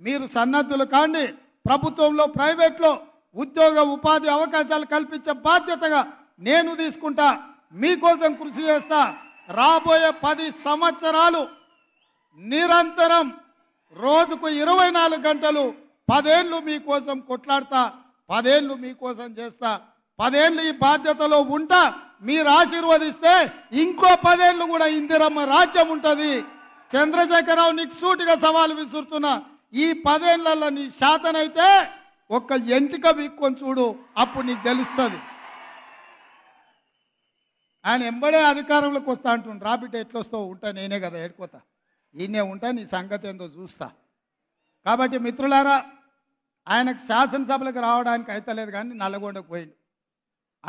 మీరు సన్నద్ధులు కాండి. ప్రభుత్వంలో ప్రైవేట్లో ఉద్యోగ ఉపాధి అవకాశాలు కల్పించే బాధ్యతగా నేను తీసుకుంటా. మీకోసం కృషి చేస్తా. రాబోయే పది సంవత్సరాలు నిరంతరం రోజుకు ఇరవై నాలుగు గంటలు పదేళ్ళు మీకోసం కొట్లాడతా పదేళ్ళు మీకోసం చేస్తా. పదేళ్ళు ఈ బాధ్యతలో ఉంటా మీరు ఆశీర్వదిస్తే ఇంకో పదేళ్ళు కూడా ఇందిరమ్మ రాజ్యం ఉంటుంది. చంద్రశేఖరరావు నీకు సూటిగా సవాలు విసురుతున్నా. ఈ పదేళ్ళలో నీ శాతనైతే ఒక్క ఎంటిక వీక్కొని చూడు అప్పుడు నీకు తెలుస్తుంది. ఆయన ఎంబడే అధికారంలోకి వస్తా అంటుండు రాబిట్ ఎట్లొస్తావు? ఉంటా నేనే కదా ఏడుకోతా. ఈయనే ఉంటా నీ సంగతి ఏందో చూస్తా. కాబట్టి మిత్రులారా ఆయనకు శాసనసభలకు రావడానికి అయితలేదు కానీ నల్లగొండకు పోయిండు.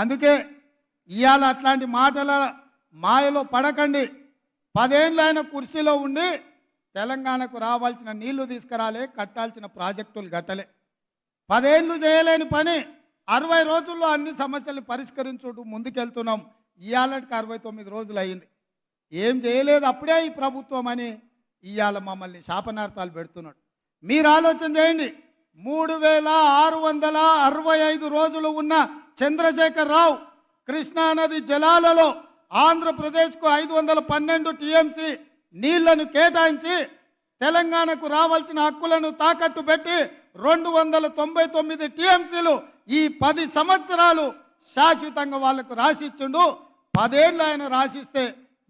అందుకే ఇవాళ అట్లాంటి మాటల మాయలో పడకండి. పదేళ్ళు ఆయన కుర్చీలో ఉండి తెలంగాణకు రావాల్సిన నీళ్ళు తీసుకురాలే కట్టాల్సిన ప్రాజెక్టులు గతలే పదేళ్ళు చేయలేని పని. అరవై రోజుల్లో అన్ని సమస్యలు పరిష్కరించుటూ ముందుకెళ్తున్నాం. ఇవాళకి అరవై తొమ్మిది రోజులు అయింది. ఏం చేయలేదు అప్పుడే ఈ ప్రభుత్వం అని ఇవాళ మమ్మల్ని శాపనార్థాలు పెడుతున్నాడు. మీరు ఆలోచన చేయండి. మూడు వేల ఆరు వందల అరవై ఐదు రోజులు ఉన్న చంద్రశేఖర్ రావు కృష్ణానది జలాలలో ఆంధ్రప్రదేశ్కు ఐదు వందల పన్నెండు టీఎంసీ నీళ్ళను కేటాయించి తెలంగాణకు రావాల్సిన హక్కులను తాకట్టు పెట్టి రెండు వందల తొంభై తొమ్మిది టీఎంసీలు ఈ పది సంవత్సరాలు శాశ్వతంగా వాళ్ళకు రాసిచ్చిండు. పదేళ్ళు ఆయన రాసిస్తే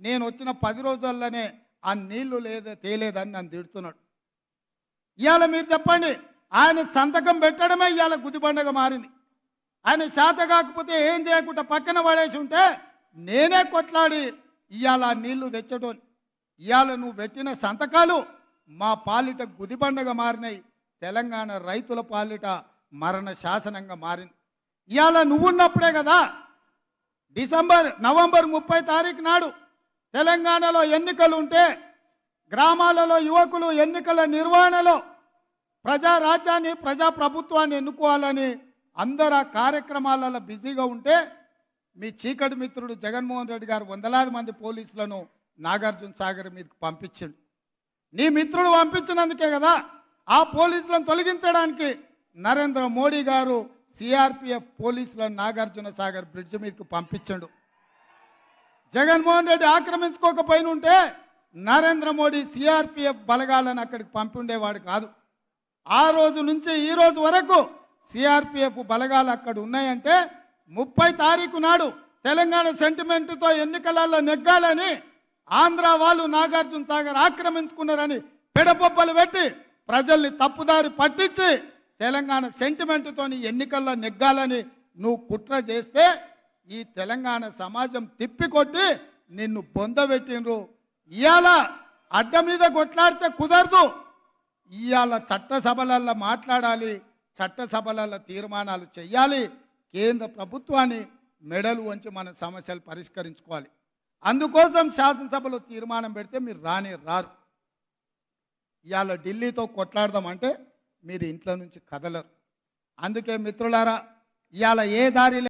నేను వచ్చిన పది రోజుల్లోనే ఆ నీళ్ళు లేదా తేలేదని నన్ను తిడుతున్నాడు. ఇవాళ మీరు చెప్పండి ఆయన సంతకం పెట్టడమే ఇవాళ గుదిబండగా మారింది. ఆయన శాత కాకపోతే ఏం చేయకుండా పక్కన పడేసి ఉంటే నేనే కొట్లాడి ఇవాళ ఆ నీళ్ళు తెచ్చటోని. ఇవాళ నువ్వు పెట్టిన సంతకాలు మా పాలిట గుదిబండగా మారినాయి. తెలంగాణ రైతుల పాలిట మరణ శాసనంగా మారింది. ఇవాళ నువ్వున్నప్పుడే కదా డిసెంబర్ నవంబర్ ముప్పై తారీఖు నాడు తెలంగాణలో ఎన్నికలు ఉంటే గ్రామాలలో యువకులు ఎన్నికల నిర్వహణలో ప్రజా రాజ్యాన్ని ప్రజా ప్రభుత్వాన్ని ఎన్నుకోవాలని అందరు ఆ కార్యక్రమాలలో బిజీగా ఉంటే మీ చీకటి మిత్రుడు జగన్మోహన్ రెడ్డి గారు వందలాది మంది పోలీసులను నాగార్జున సాగర్ మీదకి పంపించిండు నీ మిత్రుడు పంపించినందుకే కదా ఆ పోలీసులను తొలగించడానికి నరేంద్ర మోడీ గారు సిఆర్పిఎఫ్ పోలీసులను నాగార్జున సాగర్ బ్రిడ్జ్ మీదకి పంపించండు. జగన్మోహన్ రెడ్డి ఆక్రమించుకోకపోయిన ఉంటే నరేంద్ర మోడీ సిఆర్పిఎఫ్ బలగాలను అక్కడికి పంపిండేవాడు కాదు. ఆ రోజు నుంచి ఈ రోజు వరకు సిఆర్పిఎఫ్ బలగాలు అక్కడ ఉన్నాయంటే ముప్పై తారీఖు నాడు తెలంగాణ సెంటిమెంట్తో ఎన్నికలలో నెగ్గాలని ఆంధ్ర వాళ్ళు నాగార్జున సాగర్ ఆక్రమించుకున్నారని పెడబొబ్బలు పెట్టి ప్రజల్ని తప్పుదారి పట్టించి తెలంగాణ సెంటిమెంట్తోని ఎన్నికల్లో నెగ్గాలని నువ్వు కుట్ర చేస్తే ఈ తెలంగాణ సమాజం తిప్పికొట్టి నిన్ను బొందబెట్టినరు ఇవాళ అడ్డ మీద కొట్లాడితే కుదరదు. ఇవాళ చట్టసభలల్లో మాట్లాడాలి చట్టసభలలో తీర్మానాలు చేయాలి కేంద్ర ప్రభుత్వాన్ని మెడలు వంచి మన సమస్యలు పరిష్కరించుకోవాలి. అందుకోసం శాసనసభలో తీర్మానం పెడితే మీరు రాని రారు. ఇవాళ ఢిల్లీతో కొట్లాడదామంటే మీరు ఇంట్లో నుంచి కదలరు. అందుకే మిత్రులారా ఇవాళ ఏ దారి